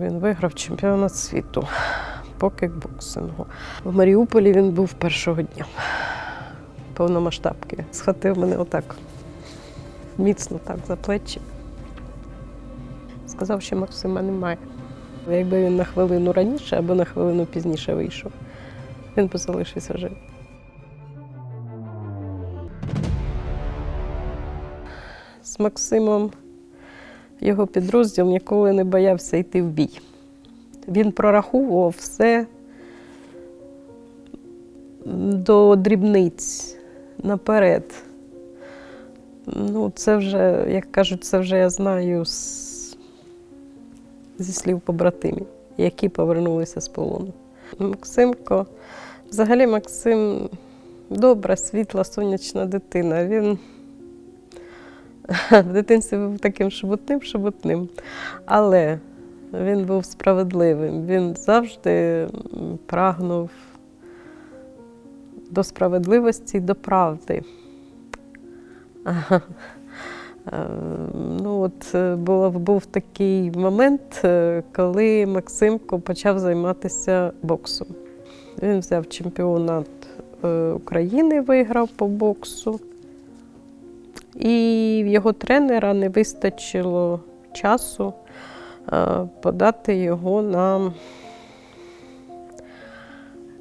Він виграв чемпіонат світу по кікбоксингу. В Маріуполі він був першого дня. Повномасштабки. Схватив мене отак міцно так за плечі. Сказав, що Максима немає. Якби він на хвилину раніше або на хвилину пізніше вийшов, він би залишився жив. З Максимом його підрозділ ніколи не боявся йти в бій. Він прораховував все до дрібниць наперед. Ну, це вже, як кажуть, це вже я знаю з... зі слів побратимів, які повернулися з полону. Максимко, взагалі, Максим добра, світла, сонячна дитина. Він в дитинстві був таким шебутним, шебутним. Але він був справедливим. Він завжди прагнув до справедливості до правди. Ага. Е, Ну, от е, було, був такий момент, е, коли Максимко почав займатися боксом. Він взяв чемпіонат е, України, виграв по боксу. І його тренера не вистачило часу е, подати його на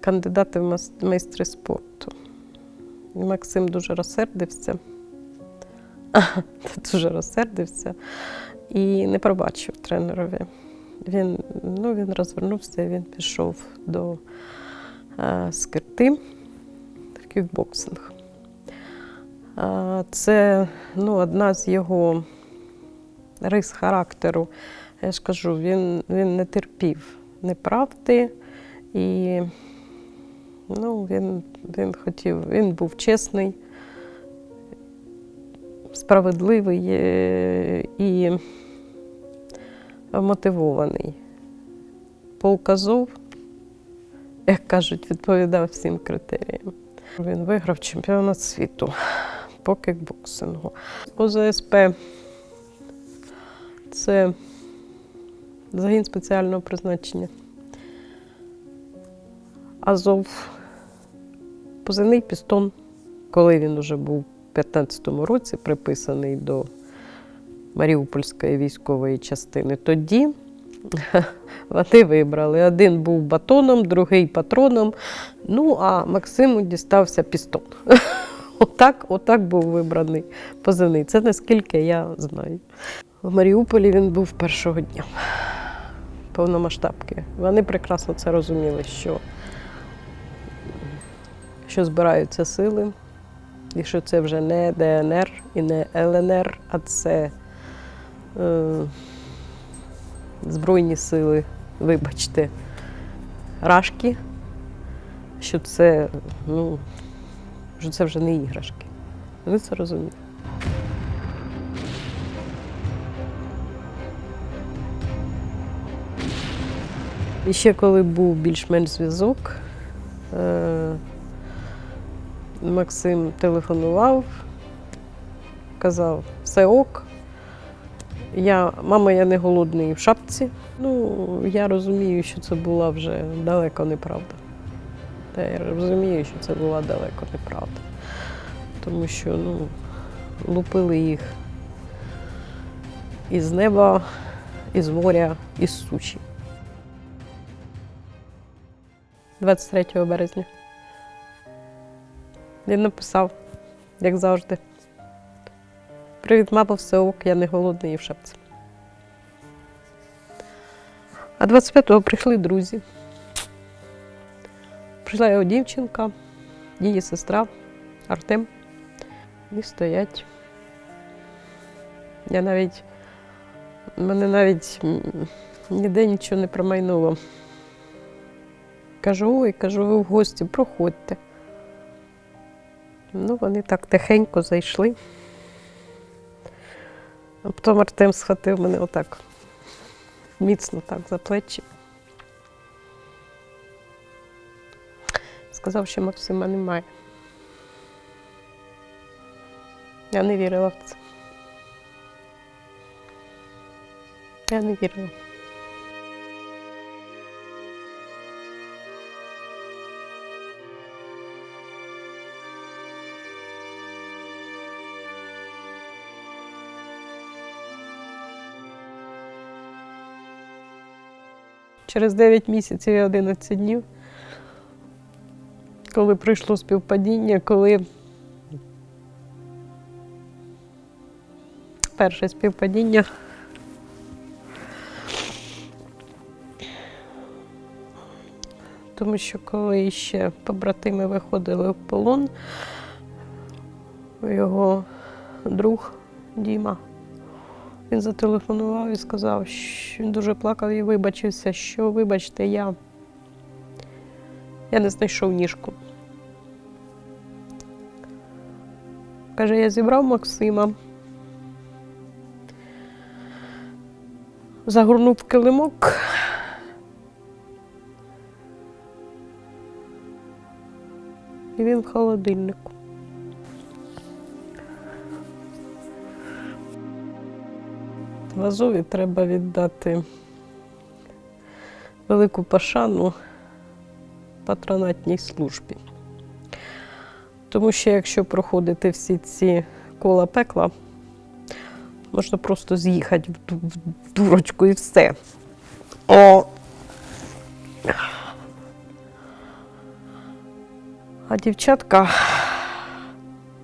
кандидати в майстри спорту. Максим дуже розсердився. дуже розсердився і не пробачив тренерові. Він, ну, він розвернувся, він пішов до е, скирти в кікбоксинг. Це ну, одна з його рис характеру. Я ж кажу, він, він не терпів неправди і ну, він, він хотів, він був чесний, справедливий е, і мотивований. По указу, як кажуть, відповідав всім критеріям. Він виграв чемпіонат світу по кікбоксингу. ОЗСП це загін спеціального призначення. Азов, позивний пістон, коли він уже був у 15-му році приписаний до Маріупольської військової частини, тоді вони вибрали. Один був батоном, другий патроном. Ну, а Максиму дістався пістон. Отак, отак був вибраний позивний. Це наскільки я знаю. В Маріуполі він був першого дня повномасштабки. Вони прекрасно це розуміли, що, що збираються сили, і що це вже не ДНР і не ЛНР, а це е, Збройні сили, вибачте, Рашки, що це, ну, що це вже не іграшки. Вони це розуміють. І ще коли був більш-менш зв'язок, е, Максим телефонував, казав, все ок. Я, мама, я не голодний в шапці. Ну, я розумію, що це була вже далеко неправда. Та я розумію, що це була далеко неправда. Тому що ну, лупили їх із неба, із моря, із суші. 23 березня. Він написав, як завжди. Привіт, мама, все ок, я не голодний і в шапці. А 25-го прийшли друзі. Прийшла його дівчинка, її сестра Артем. І стоять. Я навіть, мене навіть ніде нічого не промайнуло. Кажу, ой, кажу, ви в гості, проходьте. Ну, вони так тихенько зайшли. А потім Артем схватив мене отак міцно так за плечі. сказав, що Максима немає. Я не вірила в це. Я не вірила. Через 9 місяців і 11 днів коли прийшло співпадіння, коли перше співпадіння. Тому що коли ще побратими виходили в полон, його друг Діма, він зателефонував і сказав, що він дуже плакав і вибачився, що вибачте, я, я не знайшов ніжку. Каже, я зібрав Максима, загорнув килимок. І він в холодильнику. В Азові треба віддати велику пошану патронатній службі. Тому що якщо проходити всі ці кола пекла, можна просто з'їхати в дурочку і все. О! А дівчатка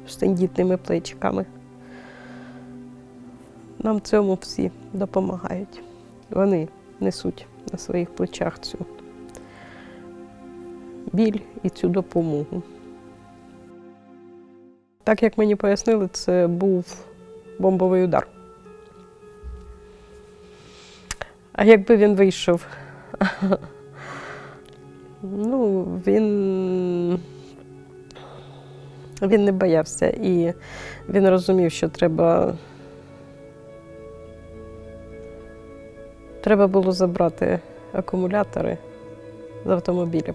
з тендітними плечиками. Нам цьому всі допомагають. Вони несуть на своїх плечах цю біль і цю допомогу. Так як мені пояснили, це був бомбовий удар. А якби він вийшов, ну, він, він не боявся і він розумів, що треба. Треба було забрати акумулятори з автомобілів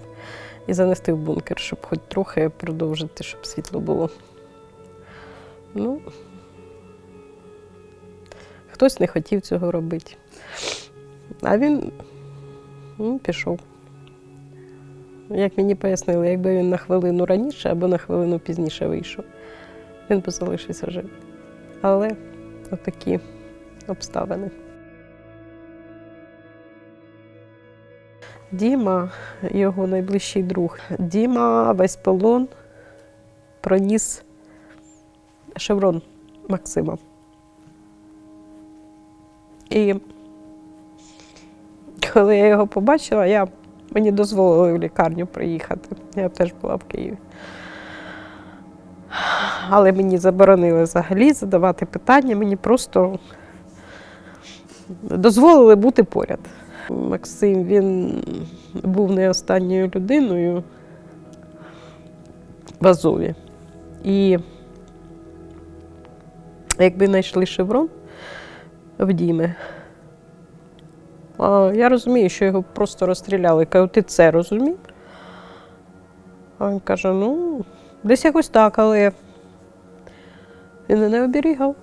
і занести в бункер, щоб хоч трохи продовжити, щоб світло було. Ну, хтось не хотів цього робити. А він ну, пішов. Як мені пояснили, якби він на хвилину раніше або на хвилину пізніше вийшов, він би залишився жити. Але отакі обставини. Діма, його найближчий друг. Діма весь полон проніс шеврон Максима. І коли я його побачила, я, мені дозволили в лікарню приїхати. Я теж була в Києві. Але мені заборонили взагалі задавати питання, мені просто дозволили бути поряд. Максим він був не останньою людиною в Азові. І якби знайшли шеврон в Діми, я розумію, що його просто розстріляли. Кажу, ти це розумів? А він каже: ну, десь якось так, але він мене оберігав.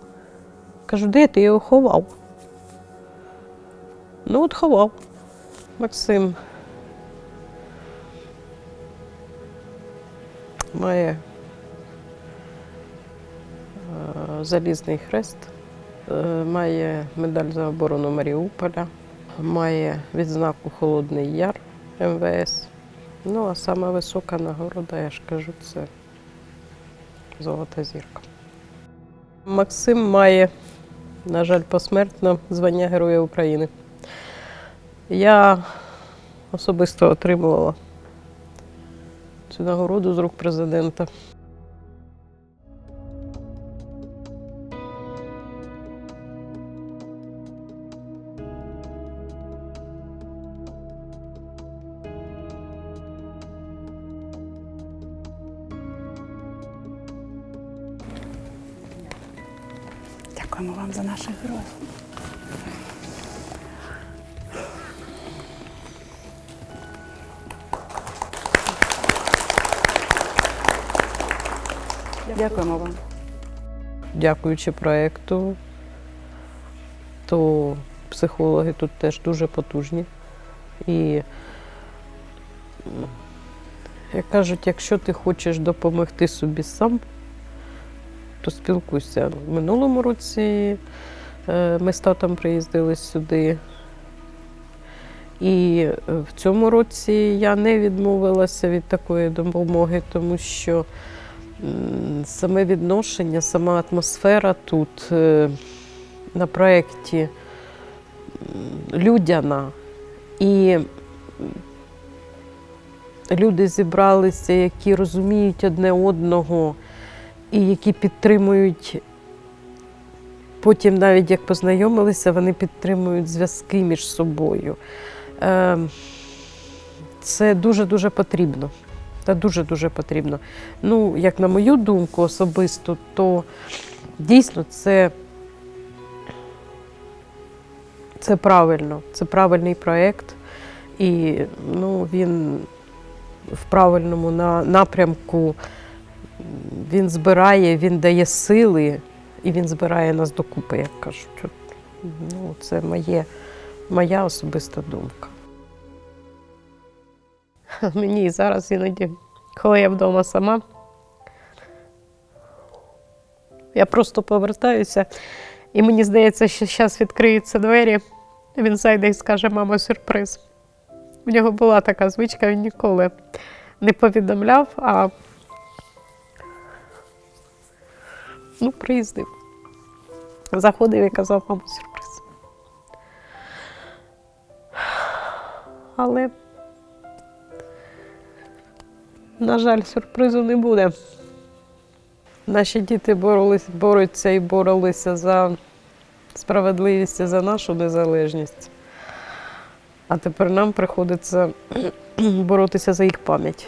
Кажу, де ти його ховав? Ну, от ховав. Максим має е, залізний хрест, е, має медаль за оборону Маріуполя, має відзнаку Холодний Яр МВС. Ну, а сама висока нагорода, я ж кажу, це Золота зірка. Максим має, на жаль, посмертно звання Героя України. Я особисто отримувала цю нагороду з рук президента. Дякуємо вам за наших героїв. Дякуємо вам. Дякуючи проєкту, то психологи тут теж дуже потужні. І, як кажуть, якщо ти хочеш допомогти собі сам, то спілкуйся. В минулому році е, ми з татом приїздили сюди. І е, в цьому році я не відмовилася від такої допомоги, тому що саме відношення, сама атмосфера тут е, на проєкті людяна. І люди зібралися, які розуміють одне одного і які підтримують. Потім, навіть як познайомилися, вони підтримують зв'язки між собою. Е, Це дуже-дуже потрібно. Та дуже-дуже потрібно. Ну, як на мою думку особисто, то дійсно це, це правильно. Це правильний проєкт. І ну, він в правильному на- напрямку. Він збирає, він дає сили і він збирає нас докупи, як кажуть. Ну, це моє, моя особиста думка. Мені зараз іноді, коли я вдома сама, я просто повертаюся, і мені здається, що зараз відкриються двері, він зайде і скаже, мама, сюрприз. У нього була така звичка, він ніколи не повідомляв, а ну, приїздив. Заходив і казав, мама, сюрприз. Але, на жаль, сюрпризу не буде. Наші діти боролись, борються і боролися за справедливість за нашу незалежність. А тепер нам приходиться боротися за їх пам'ять.